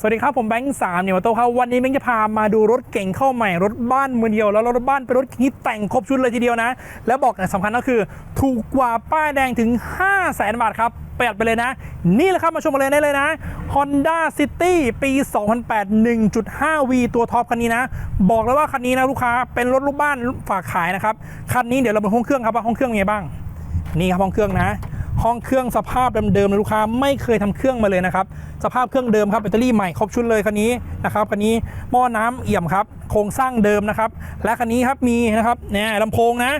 สวัสดีครับ ผมแบงค์สามเนี่ยมาโตครับวันนี้แบงค์จะพามาดูรถเก่งเข้าใหม่รถบ้านมือเดียวแล้วรถบ้านเป็นรถที่แต่งครบชุดเลยทีเดียวนะ แล้วบอกอย่างสำคัญก็คือ ถูกกว่าป้ายแดงถึง 5 0 0แสนบาทครับประหยัดไปเลยนะ นี่แหละครับมาชมกันเลยได้เลยนะ Honda City ปี 2008 1.5V ตัวท็อปคันนี้นะ บอกเลยว่าคันนี้นะลูกค้าเป็นรถลูกบ้านฝากขายนะครับคันนี้เดี๋ยวเราไปห้องเครื่องครับว่าห้องเครื่องเป็นไงบ้างนี่ครับห้องเครื่องนะ ห้องเครื่องสภาพเดิมๆเลยลูกค้าไม่เคยทำเครื่องมาเลยนะครับสภาพเครื่องเดิมครับแบตเตอรี่ใหม่ครบชุดเลยคันนี้นะครับคันนี้หม้อน้ำเอี่ยมครับโครงสร้างเดิมนะครับและคันนี้ครับมีนะครับเนี่ยลำโพงนะ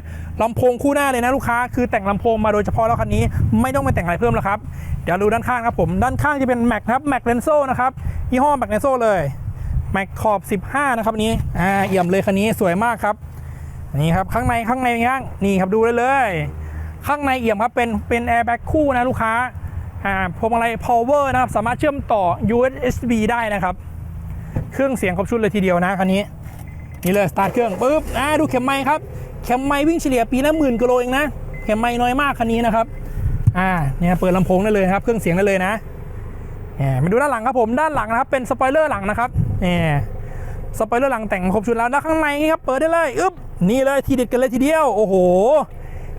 ลำโพงคู่หน้าเลยนะลูกค้าคือแต่งลำโพงมาโดยเฉพาะแล้วคันนี้ไม่ต้องไปแต่งอะไรเพิ่มแล้วครับเดี๋ยวดูด้านข้างครับผมด้านข้างจะเป็นแม็กครับแม็กเลนโซนะครับยี่ห้อแม็กเลนโซเลยแม็กขอบ 15 นะครับนี้อ่าเอี่ยมเลยคันนี้สวยมากครับนี่ครับข้างในข้างในเป็นไงบ้างนี่ครับดูได้เลย ข้างในเอี่ยมครับเป็นเป็นแอร์แบ็กคู่นะลูกค้าอ่าพวงมาลัย power นะครับ สามารถเชื่อมต่อ USB ได้นะครับ เครื่องเสียงครบชุดเลยทีเดียวนะคันนี้ นี่เลยสตาร์ทเครื่องปุ๊บอ่าดูเข็มไม้ครับ เข็มไม้วิ่งเฉลี่ยปีละหมื่นกิโลเองนะ เข็มไม้น้อยมากคันนี้นะครับอ่าเนี่ยเปิดลำโพงได้เลยนะครับ เครื่องเสียงได้เลยนะเนี่ยมาดูด้านหลังครับผมด้านหลังนะครับเป็นสปอยเลอร์หลังนะครับเนี่ยสปอยเลอร์หลังแต่งครบชุดแล้วแล้วข้างในนี่ครับเปิดได้เลยอึ๊บนี่เลยทีเด็ดกันเลยทีเดียวโอ้โห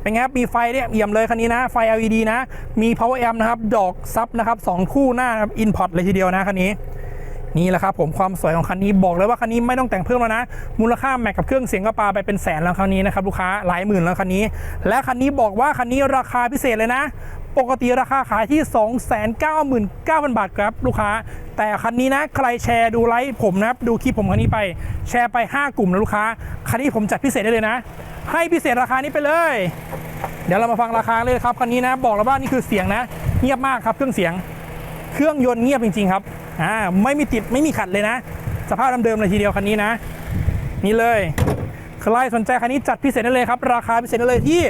เป็นไงครับมีไฟเนี่ยเอี่ยมเลยคันนี้นะ ไฟ LED นะ มี power amp นะครับ ดอกซับนะครับสองคู่หน้านะครับ input เลยทีเดียวนะคันนี้นี่แหละครับผมความสวยของคันนี้บอกเลยว่าคันนี้ไม่ต้องแต่งเพิ่มแล้วนะ มูลค่าแม็กกับเครื่องเสียงก็ปาไปเป็นแสนแล้วคันนี้นะครับลูกค้าหลายหมื่นแล้วคันนี้ และคันนี้บอกว่าคันนี้ราคาพิเศษเลยนะ ปกติราคาขายที่ 299,000 บาทครับลูกค้า แต่คันนี้นะใครแชร์ดูไลฟ์ผมนะครับดูคลิปผมคันนี้ไป แชร์ไป 5 กลุ่มนะลูกค้าคันนี้ผมจัดพิเศษได้เลยนะ ให้พิเศษราคานี้ไปเลย เดี๋ยวเรามาฟังราคาเลยครับคันนี้นะ บอกแล้วว่านี่คือเสียงนะ เงียบมากครับเครื่องเสียง เครื่องยนต์เงียบจริง ๆ ครับอ่าไม่มีติดไม่มีขัดเลยนะ สภาพเดิมๆเลยทีเดียวคันนี้นะ นี่เลยใครสนใจคันนี้จัดพิเศษได้เลยครับ ราคาพิเศษได้เลยที่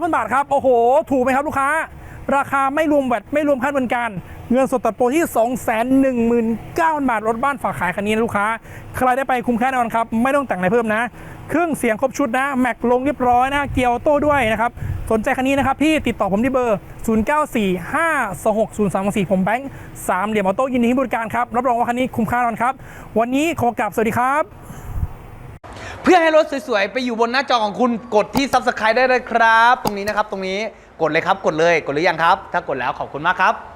219,000 บาทครับ โอ้โห ถูกไหมครับลูกค้า ราคาไม่รวมแวตไม่รวมค่าบริการเงินสดตัดโปรที่ 219,000 บาทรถบ้านฝากขายคันนี้นะลูกค้า ใครได้ไปคุ้มค่าแน่นอนครับ ไม่ต้องแต่งอะไรเพิ่มนะ เครื่องเสียงครบชุดนะ แม็กลงเรียบร้อยนะ เกียร์ออโต้ด้วยนะครับ สนใจคันนี้นะครับ พี่ติดต่อผมที่เบอร์ 0945260324 ผมแบงค์สามเหลี่ยมออโต้ยินดีให้บริการครับ รับรองว่าคันนี้คุ้มค่าแน่นอนครับ วันนี้ขอกลับสวัสดีครับ เพื่อให้รถสวยๆไปอยู่บนหน้าจอของคุณกดที่ Subscribe ได้เลยครับ ตรงนี้นะครับตรงนี้ กดเลยครับ กดเลย กดหรือยังครับ ถ้ากดแล้วขอบคุณมากครับ